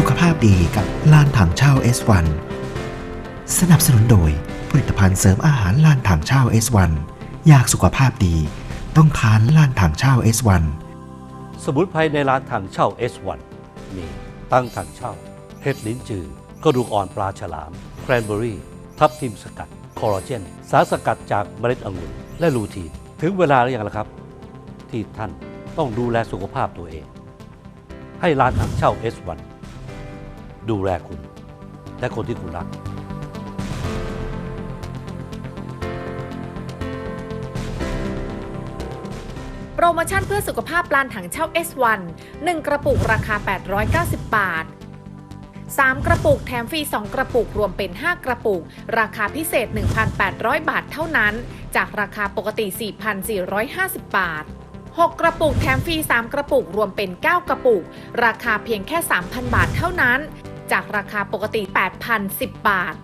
สุขภาพดีกับลานถังเช่า S1 สนับสนุนโดยผลิตภัณฑ์เสริมอาหารลานถังเช่า S1 อยากสุขภาพดี ต้องทานลานถังเช่า S1 สมุนไพรในร้านถังเช่า S1 มีตั้งถังเช่าเห็ดลิ้นจือกระดูกอ่อนปลาฉลาม แครนเบอรี่ ทับทิมสกัด คอลลาเจน สารสกัดจากเมล็ดองุ่นและลูทีน ถึงเวลาหรือยังล่ะครับ ที่ท่านต้องดูแลสุขภาพตัวเอง ให้ร้านถังเช่า S1 ดูแลคุณ และคนที่คุณรัก โปรโมชั่นเพื่อสุขภาพปลานถังเช่า S1 1 กระปุกราคา 890 บาท 3 กระปุกแถมฟรี 2 กระปุกรวมเป็น 5 กระปุก ราคาพิเศษ 1,800 บาทเท่านั้น จากราคาปกติ 4,450 บาท 6 กระปุกแถมฟรี 3 กระปุกรวมเป็น 9 กระปุก ราคาเพียงแค่ 3,000 บาทเท่านั้น จากราคาปกติ 8,010 บาท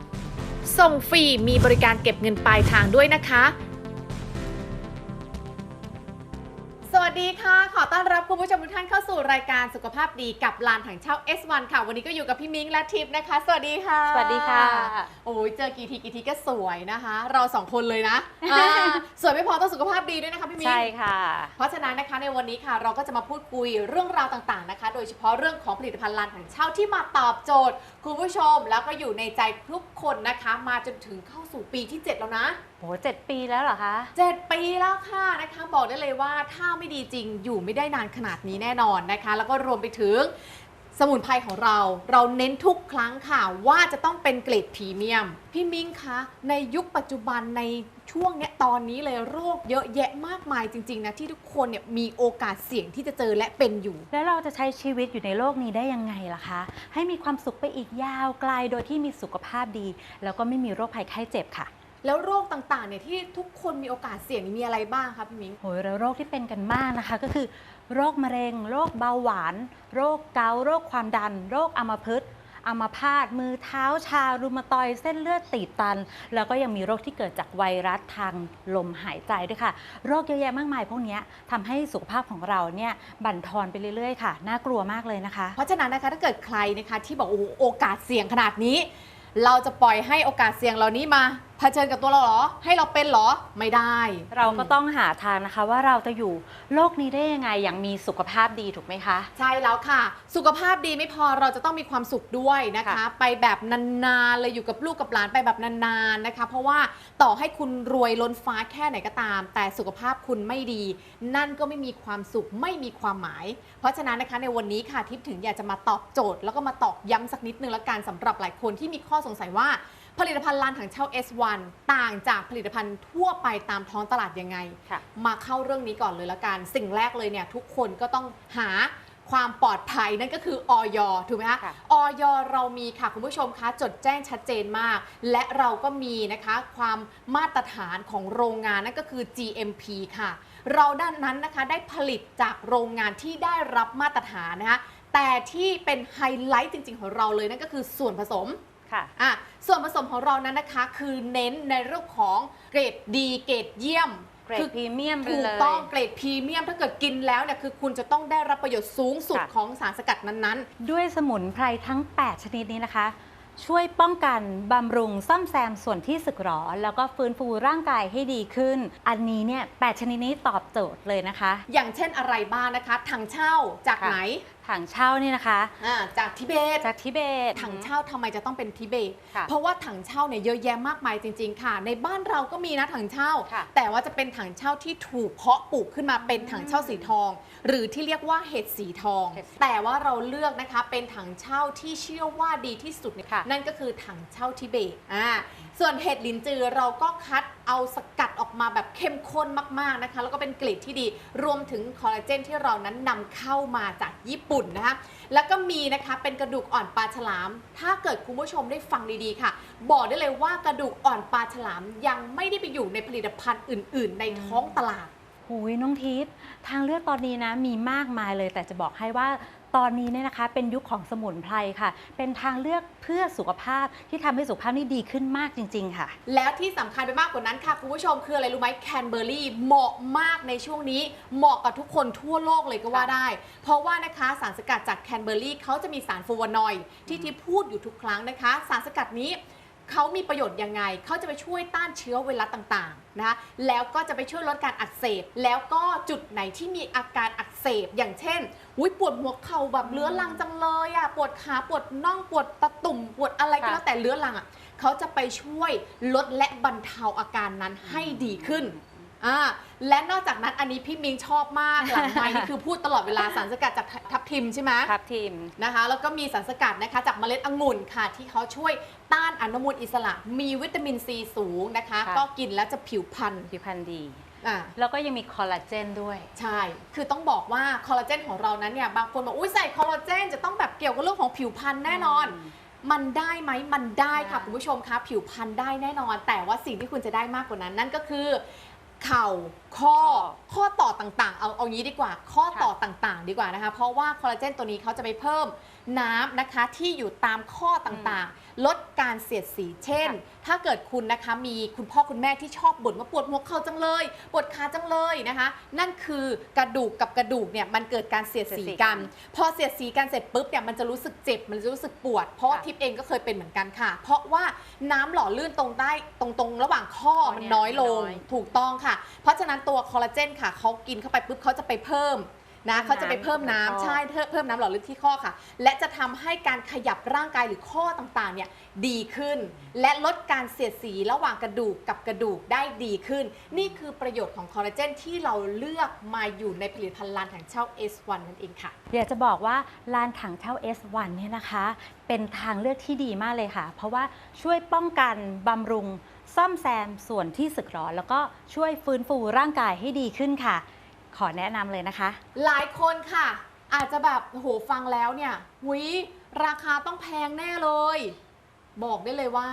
ส่งฟรีมีบริการเก็บเงินปลายทางด้วยนะคะ วัสดีค่ะ ขอต้อนรับคุณผู้ชมทุกท่านเข้าสู่รายการสุขภาพดีกับลานถังเช่า S1 ค่ะ วันนี้ก็อยู่กับพี่มิ้งและทิพย์นะคะ สวัสดีค่ะ สวัสดีค่ะ โอ้ยเจอกี่ทีกี่ทีก็สวยนะคะ เราสองคนเลยนะอ่าสวยไม่พอต้องสุขภาพดีด้วยนะคะพี่มิ้ง ใช่ค่ะ เพราะฉะนั้นนะคะในวันนี้ค่ะเราก็จะมาพูดคุยเรื่องราวต่างๆนะคะ โดยเฉพาะเรื่องของผลิตภัณฑ์ลานถังเช่าที่มาตอบโจทย์ คุณผู้ชมแล้วก็อยู่ในใจทุกคนนะคะ มาจนถึงเข้าสู่ปีที่ 7 แล้วนะ โหเจ็ดปีแล้วเหรอคะ 7 ปีแล้วค่ะนะคะบอกได้เลยว่าถ้าไม่ดีจริงอยู่ไม่ได้นานขนาดนี้แน่นอนนะคะ แล้วก็รวมไปถึงสมุนไพรของเรา เราเน้นทุกครั้งค่ะ ว่าจะต้องเป็นเกรดพรีเมียม พี่มิ้งคะในยุคปัจจุบันในช่วงเนี้ยตอนนี้เลยโรคเยอะแยะมากมายจริง ๆ นะที่ทุกคนเนี่ยมีโอกาสเสี่ยงที่จะเจอและเป็นอยู่ แล้วเราจะใช้ชีวิตอยู่ในโลกนี้ได้ยังไงล่ะคะ ให้มีความสุขไปอีกยาวไกลโดยที่มีสุขภาพดี แล้วก็ไม่มีโรคภัยไข้เจ็บค่ะ แล้วโรคต่างๆเนี่ยที่ทุกคนมีโอกาสเสี่ยงนี่มีอะไรบ้างคะพี่มิ้งโหยแล้วโรคที่เป็นกันมากนะคะ ก็คือ โรคมะเร็ง โรคเบาหวาน โรคเกาต์โรคความดัน โรคอัมพฤกษ์อัมพาตมือเท้าชารุมาตอยด์เส้นเลือดตีบตัน แล้วก็ยังมีโรคที่เกิดจากไวรัสทางลมหายใจด้วยค่ะ โรคเยอะแยะมากมายพวกเนี้ยทำให้สุขภาพของเราเนี่ยบั่นทอนไปเรื่อยๆค่ะ น่ากลัวมากเลยนะคะ เพราะฉะนั้นนะคะถ้าเกิดใครนะคะที่บอกโอ้โหโอกาสเสี่ยงขนาดนี้ เราจะปล่อยให้โอกาสเสี่ยงเหล่านี้มา เผชิญกับตัวเราเหรอ ให้เราเป็นเหรอไม่ได้ เราก็ต้องหาทางนะคะ ว่าเราจะอยู่โลกนี้ได้ยังไงอย่างมีสุขภาพดีถูกไหมคะ ใช่แล้วค่ะ สุขภาพดีไม่พอเราจะต้องมีความสุขด้วยนะคะ ค่ะ ไปแบบนานๆเลยอยู่กับลูกกับหลานไปแบบนานๆนะคะ เพราะว่าต่อให้คุณรวยล้นฟ้าแค่ไหนก็ตาม แต่สุขภาพคุณไม่ดี นั่นก็ไม่มีความสุขไม่มีความหมาย เพราะฉะนั้นนะคะในวันนี้ค่ะทิพย์ถึงอยากจะมาตอบโจทย์ แล้วก็มาตอกย้ำสักนิดนึงละกันสำหรับหลายคนที่มีข้อสงสัยว่าผลิตภัณฑ์ลานถังเช่า S1 ต่างจากผลิตภัณฑ์ทั่วไปตามท้องตลาดยังไง ค่ะ มาเข้าเรื่องนี้ก่อนเลยละกัน สิ่งแรกเลยเนี่ยทุกคนก็ต้องหาความปลอดภัยนั่นก็คือออยถูกไหมคะค่ะ ออยเรามีค่ะคุณผู้ชมคะจดแจ้งชัดเจนมาก และเราก็มีนะคะความมาตรฐานของโรงงานนั่นก็คือ GMP ค่ะ เราด้านนั้นนะคะได้ผลิตจากโรงงานที่ได้รับมาตรฐานนะคะแต่ที่เป็นไฮไลท์จริงๆของเราเลยนั่นก็คือส่วนผสม ค่ะอะส่วนผสมของเรานั้นนะคะคือเน้นในเรื่องของเกรดดีเกรดเยี่ยมเกรดคือพรีเมียมไปถูเลกยต้องเกรดพรีเมียมถ้าเกิดกินแล้วเนี่ยคือคุณจะต้องได้รับประโยชน์สูงสุดค่ะของสารสกัดนั้นด้วยสมุนไพรทั้ง 8 ชนิดนี้นะคะ ช่วยป้องกันบำรุงซ่อมแซมส่วนที่สึกหรอ แล้วก็ฟื้นฟูร่างกายให้ดีขึ้น อันนี้เนี่ยแชนิดนี้ตอบโจทย์เลยนะคะๆอย่างเช่นอะไรบ้างนะคะถังเช่าจากค่ะไหน ถังเช่าเนี่ยนะคะ อ่าจากทิเบต จากทิเบต ถังเช่าทำไมจะต้องเป็นทิเบต ค่ะเพราะว่าถังเช่าเนี่ยเยอะแยะมากมายจริง ๆ ค่ะ ในบ้านเราก็มีนะถังเช่า ค่ะแต่ว่าจะเป็นถังเช่าที่ถูกเพาะปลูกขึ้นมาเป็นถังเช่าสีทอง หรือที่เรียกว่าเห็ดสีทอง เห็ดสีแต่ว่าเราเลือกนะคะเป็นถังเช่าที่เชื่อว่าดีที่สุดเนี่ยค่ะ นั่นก็คือถังเช่าทิเบตอ่าส่วนเห็ดลินจือเราก็คัดเอาสกัดออกมาแบบเข้มข้นมากๆนะคะ แล้วก็เป็นเกรดที่ดีรวมถึงคอลลาเจนที่เรานั้นนำเข้ามาจากญี่ปุ่นนะคะแล้วก็มีนะคะเป็นกระดูกอ่อนปลาฉลาม ถ้าเกิดคุณผู้ชมได้ฟังดีๆค่ะ บอกได้เลยว่ากระดูกอ่อนปลาฉลามยังไม่ได้ไปอยู่ในผลิตภัณฑ์อื่น ๆ ในท้องตลาด หูยน้องทิพย์ทางเลือกตอนนี้นะมีมากมายเลยแต่จะบอกให้ว่า ตอนนี้เนี่ยนะคะเป็นยุคของสมุนไพรค่ะ เป็นทางเลือกเพื่อสุขภาพที่ทำให้สุขภาพนี่ดีขึ้นมากจริง ๆ ค่ะ แล้วที่สำคัญไปมากกว่านั้นค่ะ คุณผู้ชมคืออะไรรู้ไหมแคนเบอร์รี่เหมาะมากในช่วงนี้ เหมาะกับทุกคนทั่วโลกเลยก็ว่าได้ เพราะว่านะคะสารสกัดจากแคนเบอร์รี่เขาจะมีสารฟลูวานอยด์ที่ที่พูดอยู่ทุกครั้งนะคะ สารสกัดนี้เขามีประโยชน์ยังไง เขาจะไปช่วยต้านเชื้อไวรัสต่างๆ นะคะ แล้วก็จะไปช่วยลดการอักเสบ แล้วก็จุดไหนที่มีอาการอักเสบ อย่างเช่น อุยปวดหัวเข่าแบบเลื้อรังจังเลยอะปวดขาปวดน่องปวดตะตุ่มปวดอะไรก็ค่ะแล้วแต่เลื้อรังอะเขาจะไปช่วยลดและบรรเทาอาการนั้นให้ดีขึ้นอ่าและนอกจากนั้นอันนี้พี่มิงชอบมากหลังไม้นี่คือพูดตลอดเวลาสารสกัดจากทับทิมใช่ไหมครับทีมนะคะ แล้วก็มีสารสกัดนะคะจากเมล็ดองุ่นค่ะ ที่เขาช่วยต้านอนุมูลอิสระ มีวิตามินซีสูงนะคะค่ะก็กินแล้วจะผิวพรรณผิวพรรณดี อ่าแล้วก็ยังมีคอลลาเจนด้วย ใช่ คือต้องบอกว่าคอลลาเจนของเรานั้นเนี่ยบางคนบอกอุ้ยใส่คอลลาเจนจะต้องแบบเกี่ยวกับเรื่องของผิวพรรณแน่นอน มันได้ไหมมันได้ค่ะได้คุณผู้ชมคะผิวพรรณได้แน่นอน แต่ว่าสิ่งที่คุณจะได้มากกว่านั้น นั่นก็คือ เข่าข้อข้อต่อต่างๆ เอาเอางี้ดีกว่า ข้อต่อต่างๆ ดีกว่านะคะ เพราะว่าคอลลาเจนตัวนี้เขาจะไปเพิ่ม น้ำนะคะที่อยู่ตามข้อต่างๆ ลดการเสียดสี เช่น ถ้าเกิดคุณนะคะมีคุณพ่อคุณแม่ที่ชอบบ่นว่าปวดหัวเข่าจังเลยปวดขาจังเลยนะคะ นั่นคือกระดูกกับกระดูกเนี่ยมันเกิดการเสียดสีกัน พอเสียดสีกันเสร็จปุ๊บเนี่ยมันจะรู้สึกเจ็บมันจะรู้สึกปวด เพราะว่าค่ะทิพย์เองก็เคยเป็นเหมือนกันค่ะ เพราะว่าน้ำหล่อลื่นตรงได้ตรงตรงระหว่างข้อข้อมันเนี่ยน้อยลงน้อยถูกต้องค่ะ เพราะฉะนั้นตัวคอลลาเจนค่ะเขากินเข้าไปปุ๊บเขาจะไปเพิ่ม นะเพิ่มเขาจะไปเพิ่มน้ำน้ำใช่เพิ่มเพิ่มน้ำหล่อลื่นที่ข้อค่ะ และจะทำให้การขยับร่างกายหรือข้อต่างๆเนี่ยดีขึ้น และลดการเสียดสีระหว่างกระดูกกับกระดูกได้ดีขึ้น นี่คือประโยชน์ของคอลลาเจนที่เราเลือกมาอยู่ในผลิตภัณฑ์ลานถังเช่า S1 นั่นเองค่ะ อยากจะบอกว่าลานถังเช่า S1 เนี่ยนะคะ เป็นทางเลือกที่ดีมากเลยค่ะ เพราะว่าช่วยป้องกันบำรุง ซ่อมแซมส่วนที่สึกหรอแล้วก็ช่วยฟื้นฟูร่างกายให้ดีขึ้นค่ะ ขอแนะนำเลยนะคะ หลายคนค่ะ อาจจะแบบโอ้โหฟังแล้วเนี่ยหุยราคาต้องแพงแน่เลย บอกได้เลยว่า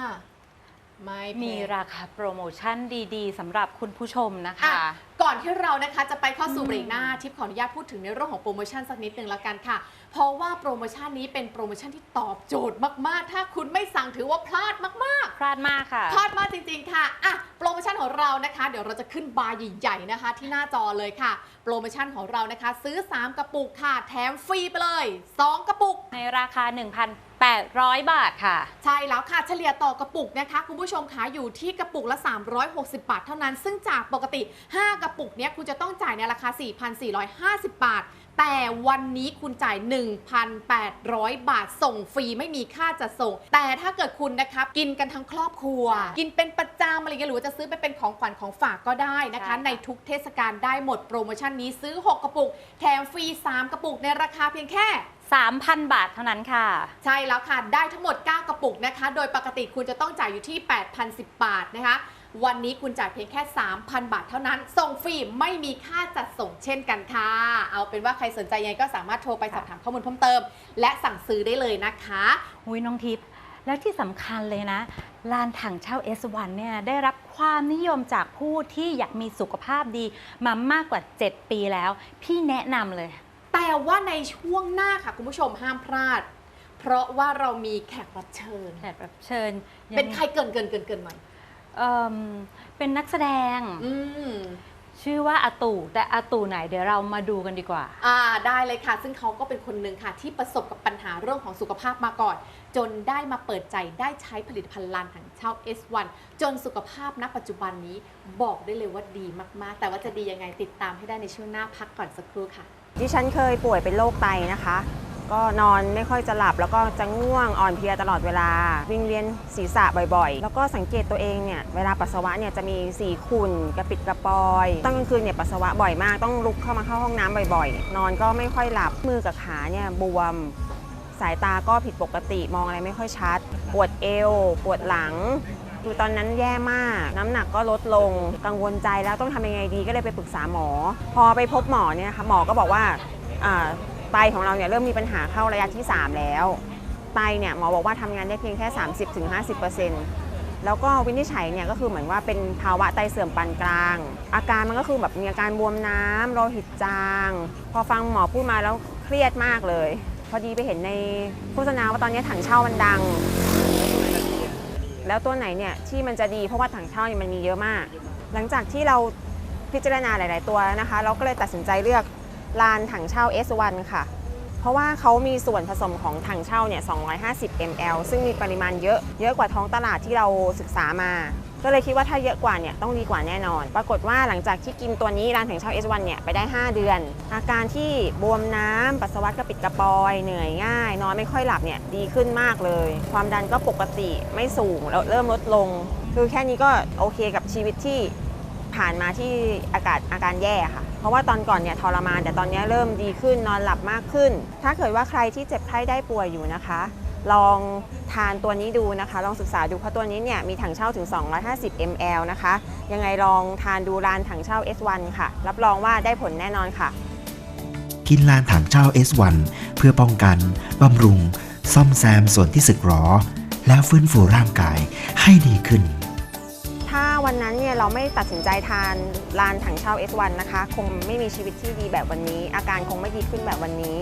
ไม่แพง มีราคาโปรโมชั่นดีๆสำหรับคุณผู้ชมนะอะคะ ก่อนที่เรานะคะจะไปเข้าสู่อืมเบรกหน้าทิปขออนุญาตพูดถึงในเรื่องของโปรโมชั่นสักนิดหนึ่งละกันค่ะ เพราะว่าโปรโมชั่นนี้เป็นโปรโมชั่นที่ตอบโจทย์มาก ๆ ถ้าคุณไม่สั่งถือว่าพลาดมาก ๆ พลาดมากค่ะ พลาดมากจริง ๆ ค่ะอะโปรโมชั่นของเรานะคะ เดี๋ยวเราจะขึ้นบาร์ใหญ่ ๆ นะคะ ที่หน้าจอเลยค่ะ โปรโมชั่นของเรานะคะ ซื้อ 3 กระปุกค่ะ แถมฟรีไปเลย 2 กระปุก ในราคา 800 บาทค่ะ ใช่แล้วค่ะเฉลี่ยต่อกระปุกนะคะ คุณผู้ชมคะอยู่ที่กระปุกละ 360 บาทเท่านั้น ซึ่งจากปกติ 5 กระปุกเนี้ยคุณจะต้องจ่ายในราคา 4,450 บาท แต่วันนี้คุณจ่าย 1,800 บาทส่งฟรีไม่มีค่าจัดส่ง แต่ถ้าเกิดคุณนะครับกินกันทั้งครอบครัว กินเป็นประจำอะไรเงี้ยหรือว่าจะซื้อไปเป็นของขวัญของฝากก็ได้นะคะใช่ค่ะในทุกเทศกาลได้หมดโปรโมชั่นนี้ซื้อ 6 กระปุก แถมฟรี 3 กระปุกในราคาเพียงแค่3,000 บาทเท่านั้นค่ะ ใช่แล้วค่ะ ได้ทั้งหมด 9 กระปุกนะคะ โดยปกติคุณจะต้องจ่ายอยู่ที่ 8,010 บาทนะคะ วันนี้คุณจ่ายเพียงแค่ 3,000 บาทเท่านั้น ส่งฟรีไม่มีค่าจัดส่งเช่นกันค่ะ เอาเป็นว่าใครสนใจยังไงก็สามารถโทรไปสอบถามข้อมูลเพิ่มเติม และสั่งซื้อได้เลยนะคะหุยน้องทิพย์แล้วที่สำคัญเลยนะ ลานถังเช่า S1 เนี่ยได้รับความนิยมจากผู้ที่อยากมีสุขภาพดีมามากกว่า 7 ปีแล้ว พี่แนะนำเลย แต่ว่าในช่วงหน้าค่ะ คุณผู้ชมห้ามพลาด เพราะว่าเรามีแขกรับเชิญแขกรับเชิญยัง เป็นใครเกินเกินเกินเกินหน่อย เอิ่มเป็นนักแสดง อืม ชื่อว่าอาตู่แต่อาตู่ไหนเดี๋ยวเรามาดูกันดีกว่า อ่าได้เลยค่ะ ซึ่งเขาก็เป็นคนหนึ่งค่ะ ที่ประสบกับปัญหาเรื่องของสุขภาพมาก่อน จนได้มาเปิดใจได้ใช้ผลิตภัณฑ์ลานถังเช่า S1 จนสุขภาพณปัจจุบันนี้บอกได้เลยว่าดีมากๆ แต่ว่าจะดียังไงติดตามให้ได้ในช่วงหน้าพักก่อนสักครู่ค่ะ ดิฉันเคยป่วยเป็นโรคไตนะคะ ก็นอนไม่ค่อยจะหลับ แล้วก็จะง่วงอ่อนเพลียตลอดเวลา วิ่งเวียนศีรษะบ่อยๆ แล้วก็สังเกตตัวเองเนี่ยเวลาปัสสาวะเนี่ยจะมีสีขุ่นกระปิดกระปอยตอนกลางคืนเนี่ยปัสสาวะบ่อยมากต้องลุกเข้ามาเข้าห้องน้ำบ่อยๆ นอนก็ไม่ค่อยหลับมือกับขาเนี่ยบวมสายตาก็ผิดปกติมองอะไรไม่ค่อยชัด ปวดเอว ปวดหลังคือตอนนั้นแย่มาก น้ำหนักก็ลดลงกังวลใจแล้วต้องทำยังไงดีก็เลยไปปรึกษาหมอ พอไปพบหมอเนี่ยค่ะหมอก็บอกว่า ไตของเราเนี่ยเริ่มมีปัญหาเข้าระยะที่ 3 แล้ว ไตเนี่ยหมอบอกว่าทำงานได้เพียงแค่ 30-50%แล้วก็วินิจฉัยเนี่ยก็คือเหมือนว่าเป็นภาวะไตเสื่อมปานกลาง อาการมันก็คือแบบมีอาการบวมน้ำโลหิตจาง พอฟังหมอพูดมาแล้วเครียดมากเลย พอดีไปเห็นในโฆษณาว่าตอนนี้ถังเช่ามันดัง แล้วตัวไหนเนี่ยที่มันจะดีเพราะว่าถังเช่าเนี่ยมันมีเยอะมาก หลังจากที่เราพิจารณาหลาย ๆ ตัวนะคะ เราก็เลยตัดสินใจเลือก ลานถังเช่า S1 ค่ะ เพราะว่าเขามีส่วนผสมของถังเช่าเนี่ย 250 ml ซึ่งมีปริมาณเยอะ เยอะกว่าท้องตลาดที่เราศึกษามา ก็เลยคิดว่าถ้าเยอะกว่าเนี่ยต้องดีกว่าแน่นอน ปรากฏว่าหลังจากที่กินตัวนี้ร้านถังเช่า S1 เนี่ยไปได้ 5 เดือน อาการที่บวมน้ำปัสสาวะกระปิดกระปอย เหนื่อยง่าย นอนไม่ค่อยหลับเนี่ยดีขึ้นมากเลย ความดันก็ปกติไม่สูงแล้วเริ่มลดลง คือแค่นี้ก็โอเคกับชีวิตที่ผ่านมาที่อากาศอาการแย่ค่ะ ราะว่าตอนก่อนเนี่ยทรมานแต่ตอนนี้เริ่มดีขึ้นนอนหลับมากขึ้น ถ้าเกิดว่าใครที่เจ็บไข้ได้ป่วยอยู่นะคะ ลองทานตัวนี้ดูนะคะ ลองศึกษาดูเพราะตัวนี้เนี่ยมีถังเช่าถึง 250 ml นะคะ ยังไงลองทานดูร้านถังเช่า S1 ค่ะ รับรองว่าได้ผลแน่นอนค่ะ กินลานถังเช่า S1 เพื่อป้องกันบำรุง ซ่อมแซมส่วนที่สึกหรอ แล้วฟื้นฟูร่างกายให้ดีขึ้น วันนั้นเนี่ยเราไม่ตัดสินใจทานลานถังเช่า S1 นะคะ คงไม่มีชีวิตที่ดีแบบวันนี้ อาการคงไม่ดีขึ้นแบบวันนี้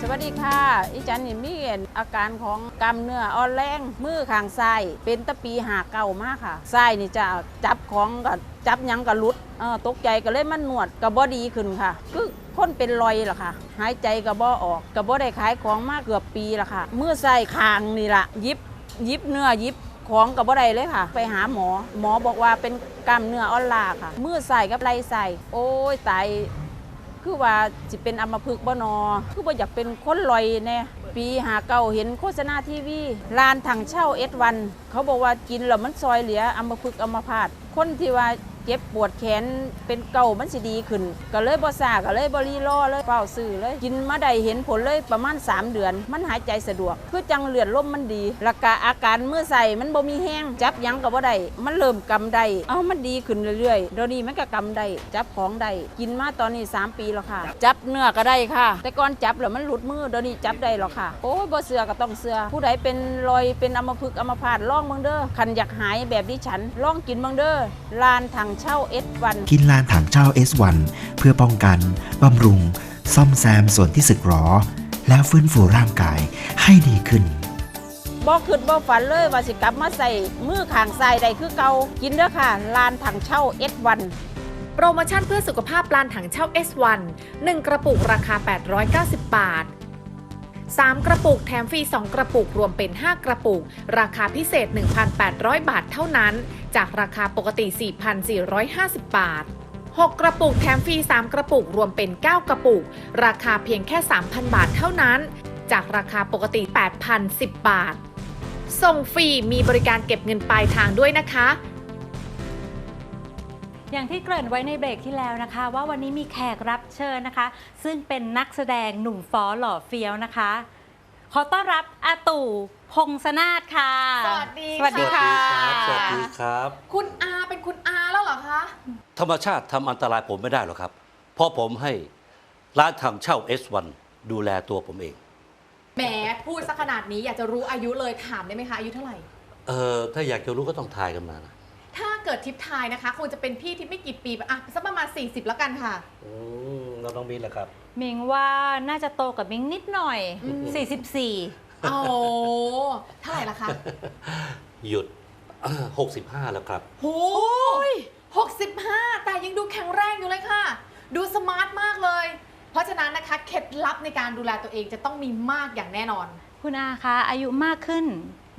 สวัสดีค่ะ อีจันนี่มีอาการของกล้ามเนื้ออ่อนแรงมือข้างซ้ายเป็นตะปีหาเก่ามากค่ะซ้ายนี่จะจับของกับจับยังกับลุดเออตกใจก็เลยมันนวดกับ่ดีขึ้นค่ะคือคนเป็นรอยล่ะค่ะ หายใจกับบ่ออกกับบ่ได้ขายของมากเกือบปีละค่ะมือซ้ายคางนี่ละยิบยิบเนื้อยิบ ของกับบ่ได้เลยค่ะ ไปหาหมอ หมอบอกว่าเป็นกล้ามเนื้ออ่อนล้าค่ะมือใส่กับไหล่ซ้ายโอ้ยตายคือว่าจิเป็นอัมพฤกษ์บ่นอ คือบ่อยากเป็นคนลอยแน่ปีหาเก่าเห็นโฆษณาทีวีลานถังเช่าเอสวันเขาบอกว่ากินแล้วมันซอยเหลืออัมพฤกษ์อัมพาตคนที่ว่า เจ็บปวดแขนเป็นเก่ามันสิดีขึ้น ก็เลยบ่ซาก็เลยบ่รีรอเลยเฝ้าซื้อเลยกินมาได้เห็นผลเลยประมาณ 3 เดือน มันหายใจสะดวก คือจังเลือดลมมันดีแล้วก็อาการเมื่อใส่มันบ่มีแห้งจับยังก็บ่ได้มันเริ่มกำได้เอ้ามันดีขึ้นเรื่อยๆเดี๋ยวนี้มันก็กำได้จับของได้กินมาตอนนี้ 3 ปีแล้วค่ะ จับเนื้อก็ได้ค่ะ แต่ก่อนจับแล้วมันหลุดมือเดี๋ยวนี้จับได้หรอกค่ะโอ้ยบ่เสือก็ต้องเสือผู้ใดเป็นรอยเป็นอัมพฤกษ์อัมพาตลองเบิ่งเด้อคันอยากหายแบบดิฉันลองกินเบิ่งเด้อลานถังเช่าเอสวันกินลานถังเช่า S1 เพื่อป้องกันบำรุง ซ่อมแซมส่วนที่สึกหรอ แล้วฟื้นฟูร่างกายให้ดีขึ้นบ่คิดบ่ฝันเลยว่าสิกลับมาใส่มือข้างซ้ายได้คือเก่ากินเด้อค่ะ ลานถังเช่า S1 โปรโมชั่นเพื่อสุขภาพปลานถังเช่า S1 1 กระปุกราคา 890 บาท 3 กระปุกแถมฟรี 2 กระปุกรวมเป็น 5 กระปุก ราคาพิเศษ 1,800 บาทเท่านั้น จากราคาปกติ 4,450 บาท 6 กระปุกแถมฟรี 3 กระปุกรวมเป็น 9 กระปุก ราคาเพียงแค่ 3,000 บาทเท่านั้น จากราคาปกติ 8,010 บาท ส่งฟรีมีบริการเก็บเงินปลายทางด้วยนะคะ อย่างที่เกริ่นไว้ในเบรกที่แล้วนะคะ ว่าวันนี้มีแขกรับเชิญนะคะ ซึ่งเป็นนักแสดงหนุ่มฟอหล่อเฟี้ยวนะคะ ขอต้อนรับอาตู่พงษนาถค่ะ สวัสดีสวัสดีค่ะ สวัสดีครับ คุณอาเป็นคุณอาแล้วเหรอคะ ธรรมชาติทำอันตรายผมไม่ได้หรอกครับ เพราะผมให้ร้านถังเช่า S1 ดูแลตัวผมเอง แหมพูดสักขนาดนี้อยากจะรู้อายุเลยถามได้ไหมคะอายุเท่าไหร่ เออถ้าอยากจะรู้ก็ต้องทายกันมานะ ถ้าเกิดทิปทายนะคะ คงจะเป็นพี่ที่ไม่กี่ปีอะสักประมาณ 40 แล้วกันค่ะ อืมเราต้องมีแหละครับ มิงว่าน่าจะโตกับมิงนิดหน่อย อืม 44 โอ้เท่าไหร่ละคะหยุด 65 แล้วครับ โหหกสิบห้าแต่ยังดูแข็งแรงอยู่เลยค่ะ ดูสมาร์ทมากเลย เพราะฉะนั้นนะคะเคล็ดลับในการดูแลตัวเองจะต้องมีมากอย่างแน่นอน คุณอาคะอายุมากขึ้น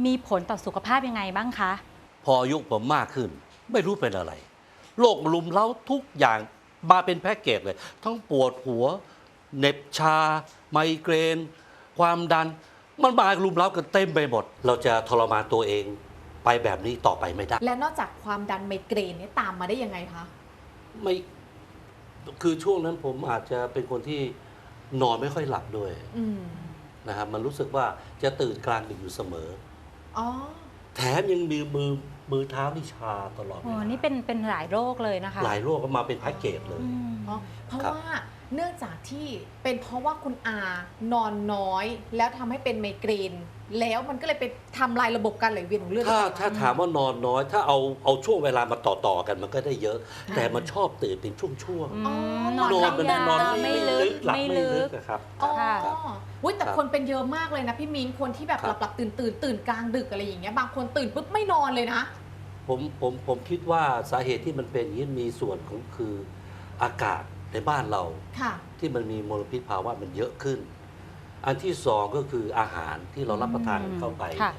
มีผลต่อสุขภาพยังไงบ้างคะ พออายุผมมากขึ้น ไม่รู้เป็นอะไร โรคลุมเล้าทุกอย่างมาเป็นแพ็กเกจเลย ทั้งปวดหัวเหน็บชา ไมเกรน ความดัน มันมาลุมเล้ากันเต็มไปหมด เราจะทรมานตัวเองไปแบบนี้ต่อไปไม่ได้ และนอกจากความดันไมเกรนเนี่ยตามมาได้ยังไงคะไม่คือช่วงนั้นผมอาจจะเป็นคนที่นอนไม่ค่อยหลับด้วยอืมนะครับมันรู้สึกว่าจะตื่นกลางดึกอยู่เสมอ อ๋อ แถมยังมีมือ มือเท้านี่ชาตลอดอ๋อเวลานี่เป็นเป็นหลายโรคเลยนะคะหลายโรคก็มาเป็นแพ็กเกจเลย อืมอ๋อเพราะครับ ว่าเนื่องจากที่เป็นเพราะว่าคุณอานอนน้อย แล้วทำให้เป็นไมเกรน แล้วมันก็เลยไปทำลายระบบการไหลเวียนของเลือดหรือถ้าเปล่ถ้าถามว่านอนน้อย ถ้าเอาเอาช่วงเวลามาต่อต่อๆกันมันก็ได้เยอะค่ะแต่มันชอบตื่นเป็นช่วงอืมๆนอนนอนมันหลับนอนไม่ไม่ลึลึกกหลับไม่ไม่ลึลึกกนะครับ อ๋อค่ะอุ๊ยแต่ครับคนเป็นเยอะมากเลยนะพี่มิ้งคนที่แบบคหรัลับบหลับตื่นตื่นตื่นกลางดึกอะไรอย่างเงี้ยบางคนตื่นปุ๊บไม่นอนเลยนะ ผมผมผมคิดว่าสาเหตุที่มันเป็นอย่างนี้มีส่วนของคืออากาศในบ้านเราค่ะ ที่มันมีมลพิษภาวะมันเยอะขึ้น อันที่สองก็คืออาหารที่เรารับประทานกันเข้าไป ค่ะ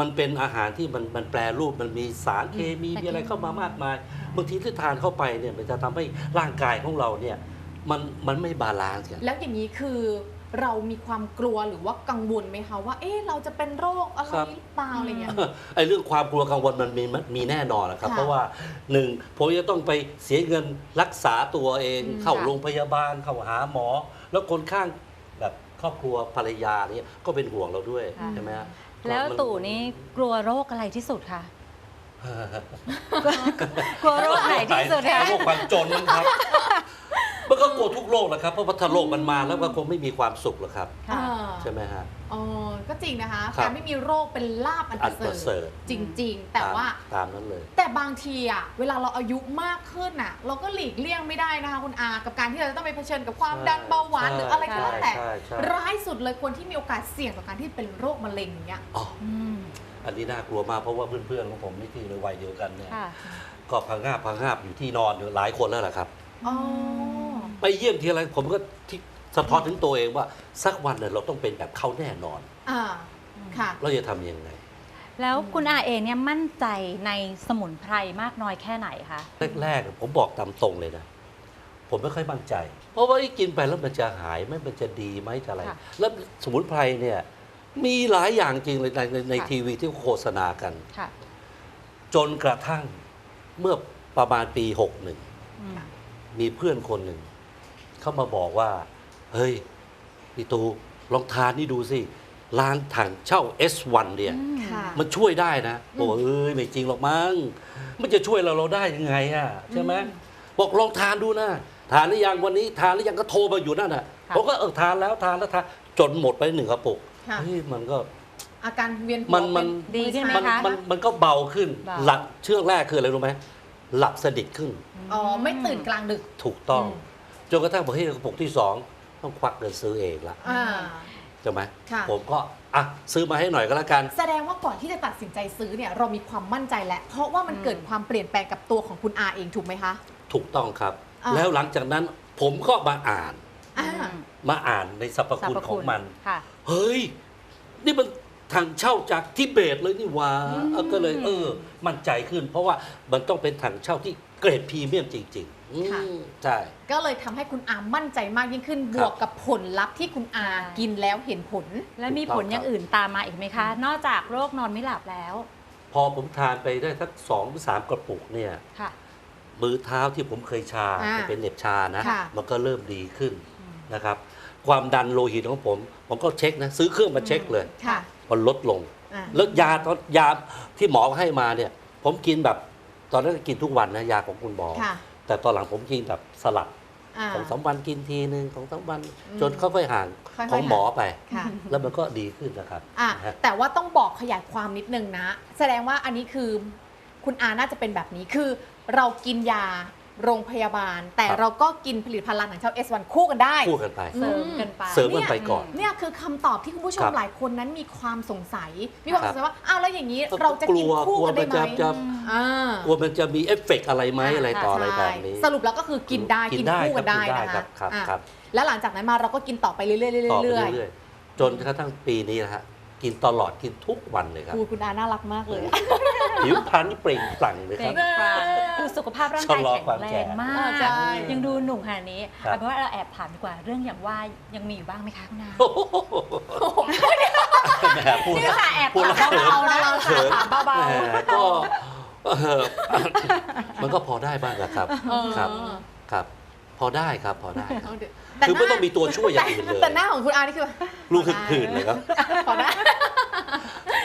มันเป็นอาหารที่มันมันแปรรูปมันมีสารเคมีแต่มีอะไรเข้ามามากมายบางทีที่ทานเข้าไปเนี่ยมันจะทำให้ร่างกายของเราเนี่ยมันมันไม่บาลานซ์กัน แล้วอย่างนี้คือเรามีความกลัวหรือว่ากังวลไหมคะว่า เอ๊ะเราจะเป็นโรคอะไรครับ หรือเปล่าอะไรเงี้ย ไอ้เรื่องความกลัวกังวลมันมีมันมีแน่นอนนะครับ ค่ะเพราะว่าหนึ่งผมจะต้องไปเสียเงินรักษาตัวเอง อืมเข้าค่ะ โรงพยาบาลเข้าหาหมอ แล้วคนข้างแบบ ครอบครัวภรรยาเนี่ยก็เป็นห่วงเราด้วยค่ะ ใช่ไหมฮะแล้วมันตู่นี้กลัวโรคอะไรที่สุดคะ กลัวโรคไหนที่สุดคะ โรคความจนมั้งครับ มันก็กลัวทุกโรคแหละครับ เพราะว่าถ้าโรคมันมาแล้วก็คงไม่มีความสุขหรอกครับ ค่ะ อ่า ใช่ไหมฮะ อ๋อก็จริงนะคะครับ การไม่มีโรคเป็นลาบอันอันปประระเสเสริริฐฐจริง ๆ แต่ว่า ตามนั้นเลย แต่บางทีอะเวลาเราอายุมากขึ้นอะเราก็หลีกเลี่ยงไม่ได้นะคะคุณอากับการที่เราจะต้องไปเผชิญกับความใช่ดันเบาหวานใช่หรืออะไรก็แล้วแต่ใช่ใช่ร้ายสุดเลยคนที่มีโอกาสเสี่ยงต่อการที่เป็นโรคมะเร็งอย่างเงี้ยอ๋ออืม อันนี้น่ากลัวมากเพราะว่าเพื่อนๆของผมนี่ที่ในวัยเดียวกันเนี่ยค่ะ ก็พังงาบพังงาบอยู่ที่นอนอยู่หลายคนแล้วแหละครับ อ๋อ ไปเยี่ยมทีไรผมก็ที่ สะท้อนถึงตัวเองว่าสักวันเนี่ยเราต้องเป็นแบบเขาแน่นอน อ่าค่ะ เราจะทำยังไง แล้วคุณอาเองเนี่ยมั่นใจในสมุนไพรมากน้อยแค่ไหนคะ แรกๆผมบอกตามตรงเลยนะ ผมไม่ค่อยมั่นใจ เพราะว่าไอ้กินไปแล้วมันจะหายไหมมันจะดีไหมจะอะไร ค่ะแล้วสมุนไพรเนี่ยมีหลายอย่างจริงเลยในในในค่ะ ทีวีที่โฆษณากัน ค่ะจนกระทั่งเมื่อประมาณปี 61 อืมมีเพื่อนคนหนึ่ง เข้ามาบอกว่า เฮ้ยพี่ตูลองทานนี่ดูสิ ร้านถังเช่า S1 เนี่ย ค่ะมันช่วยได้นะอืมบอกว่าเอ้ยไม่จริงหรอกมั้งมันจะช่วยเราเราได้ยังไงอะใช่ไหมอืมบอกลองทานดูนะทานหรือยังวันนี้ทานหรือยังก็โทรมาอยู่นั่นน่ะค่ะ ผมก็เออทานแล้วทานแล้วทานจนหมดไปหนึ่งกระปุกค่ะ เฮ้ยมันก็ อาการเวียนหัวมันมัน เป็ดีขึ้นไหมมันคะ มันมันก็เบาขึ้น เบา หลับเชื่องแรกคืออะไรรู้ไหมหลับสนิทขึ้น อ๋อ ไม่ตื่นกลางดึก ถูกต้องอืม จนกระทั่งพอที่กระปุกที่สอง ต้องควักเงินซื้อเองละอ่า ใช่ไหมค่ะ ผมก็อะซื้อมาให้หน่อยก็แล้วกัน แสดงว่าก่อนที่จะตัดสินใจซื้อเนี่ยเรามีความมั่นใจแล้ว เพราะว่ามันเกิดความเปลี่ยนแปลงกับตัวของคุณอาเองถูกไหมคะ ถูกต้องครับ อ่า แล้วหลังจากนั้นผมก็มาอ่าน อ่า มาอ่านในสรรพสรรคุณพของมัน ค่ะ เฮ้ย นี่มันทางเช่าจากทิเบตเลยนี่หว่าอืม เออก็เลย เออ มั่นใจขึ้น เพราะว่ามันต้องเป็นทางเช่าที่เกรดพรีเมียมจริง ๆ อืมใช่ ก็เลยทำให้คุณอามั่นใจมากยิ่งขึ้น บวกกับผลลัพธ์ที่คุณอาใช่กินแล้วเห็นผล และมีผลอย่างอื่นตามมาอีกไหมคะ นอกจากโรคนอนไม่หลับแล้วพอผมทานไปได้สักสองหรือสามกระปุกเนี่ย ค่ะ มือเท้าที่ผมเคยชาอ่าจะเป็นเหน็บชานะ ค่ะ มันก็เริ่มดีขึ้นนะครับ ความดันโลหิตของผม ผมก็เช็คนะ ซื้อเครื่องมาเช็คเลย ค่ะมันลดลง อ่าแล้วยาตอนยาที่หมอให้มาเนี่ย ผมกินแบบ ตอนนั้นกินทุกวันนะ ยาของคุณหมอ ค่ะ แต่ตอนหลังผมกินแบบสลับอ่าของสามวันกินทีหนึ่งของสามวันอืมจนค่อยๆห่างค่อยๆของหมอไป ค่ะ แล้วมันก็ดีขึ้นนะครับอะนะฮะ แต่ว่าต้องบอกขยายความนิดนึงนะ แสดงว่าอันนี้คือ คุณอาน่าจะเป็นแบบนี้คือ เรากินยา โรงพยาบาล แต่เราก็กินผลิตภัณฑ์ร้านหนังเช่า S1 คู่กันได้ คู่กันไปอืเสริมกันไป เสริมกันไปก่อน เนี่ยคือคำตอบที่คุณผู้ชครัมบหลายคนนั้นมีความสงสัย มีความคสรับงสัยว่าอ้าวแล้วอย่างนี้เราจะกินคู่กันได้ไหมกลัวมันจะจะอ่ากลัวมันจะมีเอฟเฟกต์อะไรไหมอะไรต่ออะไรแบบนี้ใช่สรุปแล้วก็คือกินได้กิกินนได้คู่กันได้ครับกินได้นะครัคะบครับอะครับ แล้วหลังจากนั้นมาเราก็กินต่อไปเรื่อยๆต่อไปเรื่อยเรื่อยๆจนกระทั่งปีนี้นะฮะ กินตลอดกินทุกวันเลยครับๆคูคุณอาน่ารักมากเลยผิวพรรณนี่เปล่งปลั่งเลยเปคล่รับงปลั่งดูสุขภาพร่างชะกายลอแข็งความแรแก่งมาอ่าก ใช่ ยังดูหนุ่มขนาดนี้ครับ เอาเป็นว่าเราแอบถามดีกว่าเรื่องอย่างว่ายังมีอยู่บ้างไหมคะคุณอา โอ้โหแหมพูดนี่ค่ะแอบพูดแล้วถามเขิน เบาๆนะเราเขิน ถามเบาแหมก็เอ่อมันก็พอได้บ้างนะครับๆเออครับ ครับ พอได้ครับพอได้ครับเอาเดี๋ยวคือไม่หน้า ต้องมีตัวช่วยอย่างอื่นเลยแต่หน้าของคุณอานี่คือ ลูกขื่นๆเลยครับพอได้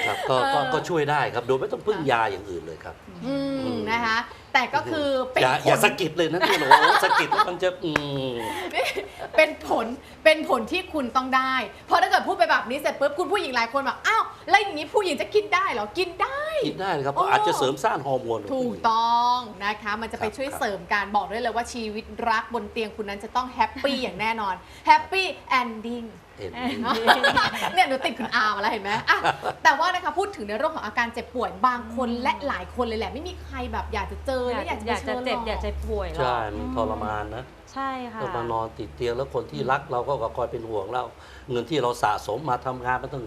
ครับก็ก็เออก็ช่วยได้ครับโดยไม่ต้องพึ่งยาอย่างอื่นเลยครับ อืมนะคะ แต่ก็คือเป็นอย่าผอย่าลสะกิดเลยนะที่โหนสะกิดแล้วมันจะอืม เป็นผลเป็นผลที่คุณต้องได้ เพราะถ้าเกิดพูดไปแบบนี้เสร็จปุ๊บคุณผู้หญิงหลายคนแบบอ้าวแล้วอย่างนี้ผู้หญิงจะกินได้เหรอกินได้ กินได้นะครับโอ้ อาจจะเสริมสร้างฮอร์โมน ถูกต้องนะคะ มันจะไปครับช่วยครับ เสริมการบอกได้เลยว่าชีวิตรักบนเตียงคุณนั้นจะต้องแฮปปี้อย่างแน่นอนแฮปปี้แอนดิ้ง เห็น เนี่ยหนูติดคุณอามาแล้วเห็นไหมอะแต่ว่านะคะพูดถึงในเรื่องของอาการเจ็บป่วยบางคนและหลายคนเลยแหละ ไม่มีใครแบบอยากจะเจออยาและกอยากจะอยากเจจะอเจ็บหรกอยากจะป่วยหรอกใช่ มันทรมานนะ ใช่ค่ะก็มานอนติดเตียงแล้วคนที่รักเราก็คอยเป็นห่วงเรา เงินที่เราสะสมมาทำงานมาตั้ง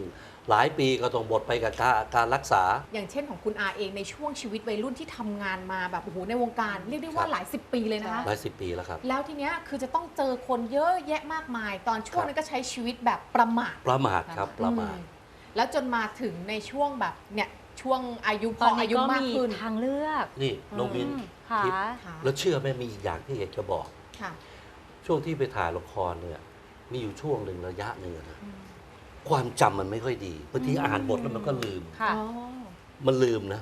หลายปีก็ต้องบดไปกับการการรักษา อย่างเช่นของคุณอาเองในช่วงชีวิตวัยรุ่นที่ทำงานมาแบบโอ้โหในวงการ เรียกได้ว่าครับหลายสิบปีเลยนะคะ หลายสิบปีแล้วครับ แล้วทีเนี้ยคือจะต้องเจอคนเยอะแยะมากมาย ตอนช่วงครับนั้นก็ใช้ชีวิตแบบประมาทประมาทครับประมาท อืแล้วจนมาถึงในช่วงแบบเนี่ยช่วงอายุพตออนนี้อายุก็มากมีขึ้นทางเลือกนี่น้องมินอืมค่ะ ทิพย์ค่ะแล้วเชื่อไหมมีอีกอย่างที่อยากจะบอก ค่ะช่วงที่ไปถ่ายละครเนี่ยมีอยู่ช่วงหนึ่งระยะหนึ่งอะนะ ความจำมันไม่ค่อยดีบางทีอ่านบทแล้วมันก็ลืม ค่ะ อ๋อ มันลืมนะ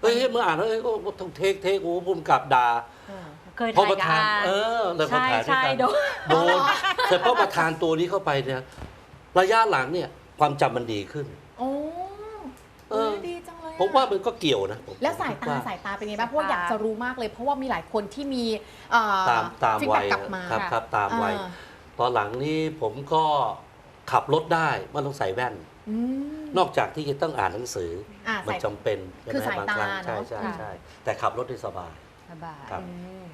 เฮ้ยเมื่ออ่านแล้วเอ้ยก็ต้องเทคเทคโอ้ภูมิกับด่าเออเคยพอถ่ายประกัธานนเออแล้วพอใช่ถ่ายด้วยใช่กันโดน โดนแต่พอประธานตัวนี้เข้าไปเนี่ยระยะหลังเนี่ยความจำมันดีขึ้น โอ้เออเฮ้ยดีจังเลยอะผมว่ามันก็เกี่ยวนะผมแล้วสายคิดตาว่ สายตาเป็นไงบ้างเพราะว่าค่ะอยากจะรู้มากเลย เพราะว่ามีหลายคนที่มีเอ่อ ตามตามฟีดวัแบ็ยกกลับมา ครับครับตามวัย เออ ตอนหลังนี้ผมก็ ขับรถได้ไม่ต้องใส่แว่น อืม นอกจากที่จะต้องอ่านหนังสืออ่ามันสายจำเป็นใช่ไหมคือสายบางตาครั้งใช่เนอะ ใช่ค่ะใช่แต่ขับรถได้สบาย สบายครับ อืม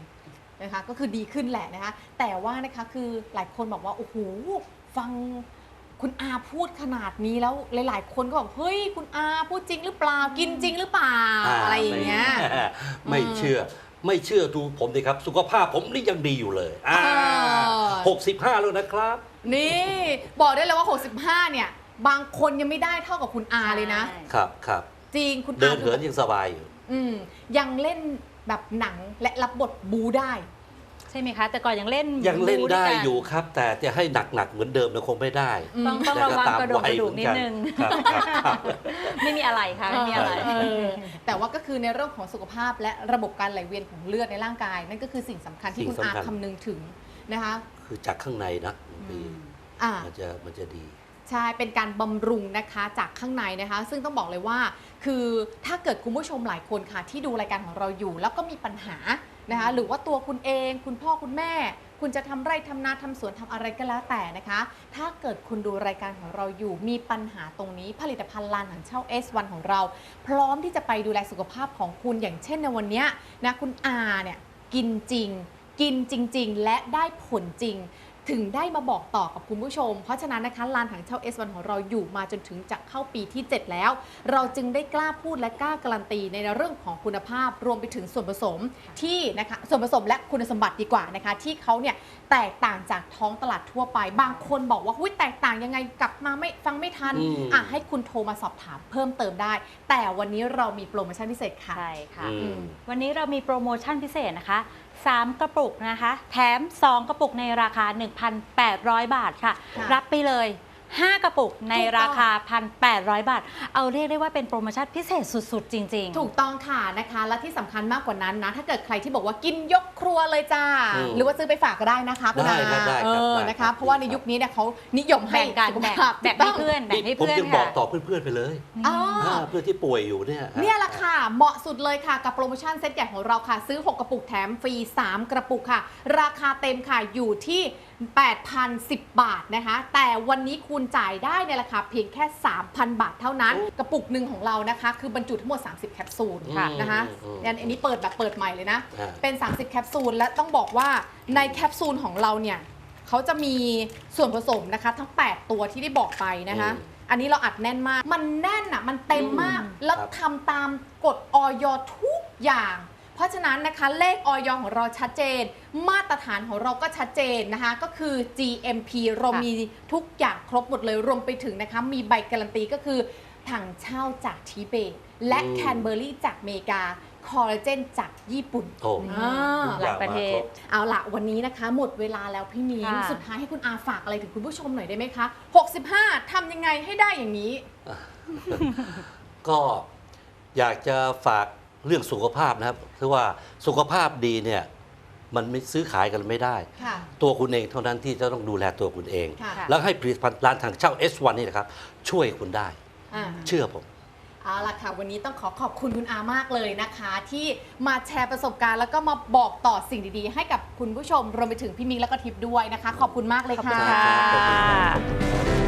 นะคะก็คือดีขึ้นแหละนะคะ แต่ว่านะคะคือหลายคนบอกว่า โอ้โห ฟังคุณอาพูดขนาดนี้แล้วหลาย ๆ คนก็บอกเฮ้ย คุณอาพูดจริงหรือเปล่ากินจริงหรือเปล่า อะไรอย่างเงี้ย ไม่อืมเชื่อไม่เชื่อดูผมดิครับ สุขภาพผมนี่ยังดีอยู่เลยอ่าเออ หกสิบห้าแล้วนะครับ นี่ บอกได้เลยว่า 65 เนี่ย บางคนยังไม่ได้เท่ากับคุณอาเลยนะใช่ครับครับจริงคุณเดิอานเหินยังสบายอยู่ อืมยังเล่นแบบหนังและรับบทบูได้ ใช่ไหมคะ แต่ก่อนยังเล่นยังเล่นได้วกัอยู่ครับ แต่จะให้หนักๆเหมือนเดิมเนี่ยคงไม่ได้ต้องต้องระวังกระดูกกระดูกนิดนึง ครับครับครับ ไม่มีอะไรค่ะไม่มีอะไร เออแต่ว่าก็คือในเรื่องของสุขภาพและระบบการไหลเวียนของเลือดในร่างกาย นั่นก็คือสิ่งสำคัญที่คุณอาคำนึงถึงนะคะ คือจากข้างในนะ บางทีอ่า มันจะมันจะดี ใช่ เป็นการบำรุงนะคะจากข้างในนะคะ ซึ่งต้องบอกเลยว่า คือถ้าเกิดคุณผู้ชมหลายคนค่ะ ที่ดูรายการของเราอยู่ แล้วก็มีปัญหานะคะ หรือว่าตัวคุณเอง คุณพ่อคุณแม่ คุณจะทำไร่ทำนาทำสวนทำอะไรก็แล้วแต่นะคะ ถ้าเกิดคุณดูรายการของเราอยู่ มีปัญหาตรงนี้ ผลิตภัณฑ์ลานหันเช่า S1 ของเรา พร้อมที่จะไปดูแลสุขภาพของคุณอย่างเช่นในวันเนี้ยนะคุณอาเนี่ยกินจริง กินจริง ๆ และได้ผลจริง ถึงได้มาบอกต่อกับคุณผู้ชม เพราะฉะนั้นนะคะลานถังเช่า S1 ของเราอยู่มาจนถึงจะเข้าปีที่ 7 แล้ว เราจึงได้กล้าพูดและกล้าการันตีในเรื่องของคุณภาพรวมไปถึงส่วนผสมที่นะคะส่วนผสมและคุณสมบัติดีกว่านะคะ ที่เขาเนี่ยแตกต่างจากท้องตลาดทั่วไป บางคนบอกว่าหุ้ยแตกต่างยังไงกลับมาไม่ฟังไม่ทันอืม อะให้คุณโทรมาสอบถามเพิ่มเติมได้ แต่วันนี้เรามีโปรโมชั่นพิเศษค่ะ ใช่ค่ะ อืม วันนี้เรามีโปรโมชั่นพิเศษนะคะ 3 กระปุกนะคะ แถม 2 กระปุกในราคา 1,800 บาทค่ะค่ะรับไปเลย 5 กระปุกในราคา 1,800 บาท เอาเรียกได้ว่าเป็นโปรโมชั่นพิเศษสุด ๆ จริง ๆ ถูกต้องค่ะนะคะ และที่สำคัญมากกว่านั้นนะ ถ้าเกิดใครที่บอกว่ากินยกครัวเลยจ้า อืมหรือว่าซื้อไปฝากก็ได้นะคะคุณได้อาครับได้ครับเออได้นะครัคะบเพราะว่าในยุคนี้เนี่ยเขานิยมให้แบ่งกันสุขแบ่งภาพแบ่งถูให้กต้องเพื่อนแบ่งให้ผมเพื่อนยังบอกค่ะ ต่อเพื่อนๆไปเลยอ๋ออาเพื่อนที่ป่วยอยู่เนี่ยเนี่ยแหละค่ะ เหมาะสุดเลยค่ะกับโปรโมชั่นเซ็ตใหญ่ของเราค่ะ ซื้อ 6 กระปุกแถมฟรี 3 กระปุกค่ะ ราคาเต็มค่ะอยู่ที่8,010 บาทนะคะ แต่วันนี้คุณจ่ายได้ในราคาเพียงแค่ 3,000 บาทเท่านั้น กระปุกหนึ่งของเรานะคะ คือบรรจุทั้งหมด 30 แคปซูลค่ะนะคะอืมอันนี้เปิดแบบเปิดใหม่เลยนะอ่าเป็น 30 แคปซูล และต้องบอกว่าในแคปซูลของเราเนี่ยเขาจะมีส่วนผสมนะคะ ทั้ง 8 ตัวที่ได้บอกไปนะคะอืมอันนี้เราอัดแน่นมาก มันแน่นอะ มันเต็มมาก แล้วครับทำตามกฎออยทุกอย่าง เพราะฉะนั้นนะคะเลขออยของเราชัดเจน มาตรฐานของเราก็ชัดเจนนะคะ ก็คือ GMP เราค่ะมีทุกอย่างครบหมดเลยรวมไปถึงนะคะมีใบการันตีก็คือถังเช่าจากทิเบต และอืมแคนเบอร์รี่จากอเมริกาคอลลาเจนจากญี่ปุ่นโอ้อ่า หลายประเทศ เอาละวันนี้นะคะหมดเวลาแล้วพี่มีนค่ะ สุดท้ายให้คุณอาฝากอะไรถึงคุณผู้ชมหน่อยได้ไหมคะ 65ทำยังไงให้ได้อย่างนี้ ก็อยากจะฝาก เรื่องสุขภาพนะครับคือว่าสุขภาพดีเนี่ยมันไม่ซื้อขายกันไม่ได้ ค่ะ ตัวคุณเองเท่านั้นที่จะต้องดูแลตัวคุณเอง ค่ะ แล้วให้ผลิตภัณฑ์ร้านทางเช่า S1 นี่นะครับ ช่วยคุณได้ อ่า เชื่อผม เอาล่ะค่ะ วันนี้ต้องขอขอบคุณคุณอามากเลยนะคะ ที่มาแชร์ประสบการณ์แล้วก็มาบอกต่อสิ่งดีๆ ให้กับคุณผู้ชมรวมไปถึงพี่มิงแล้วก็ทิพย์ด้วยนะคะ ขอบคุณมากเลยขอบคุค่ะ ณค่ะ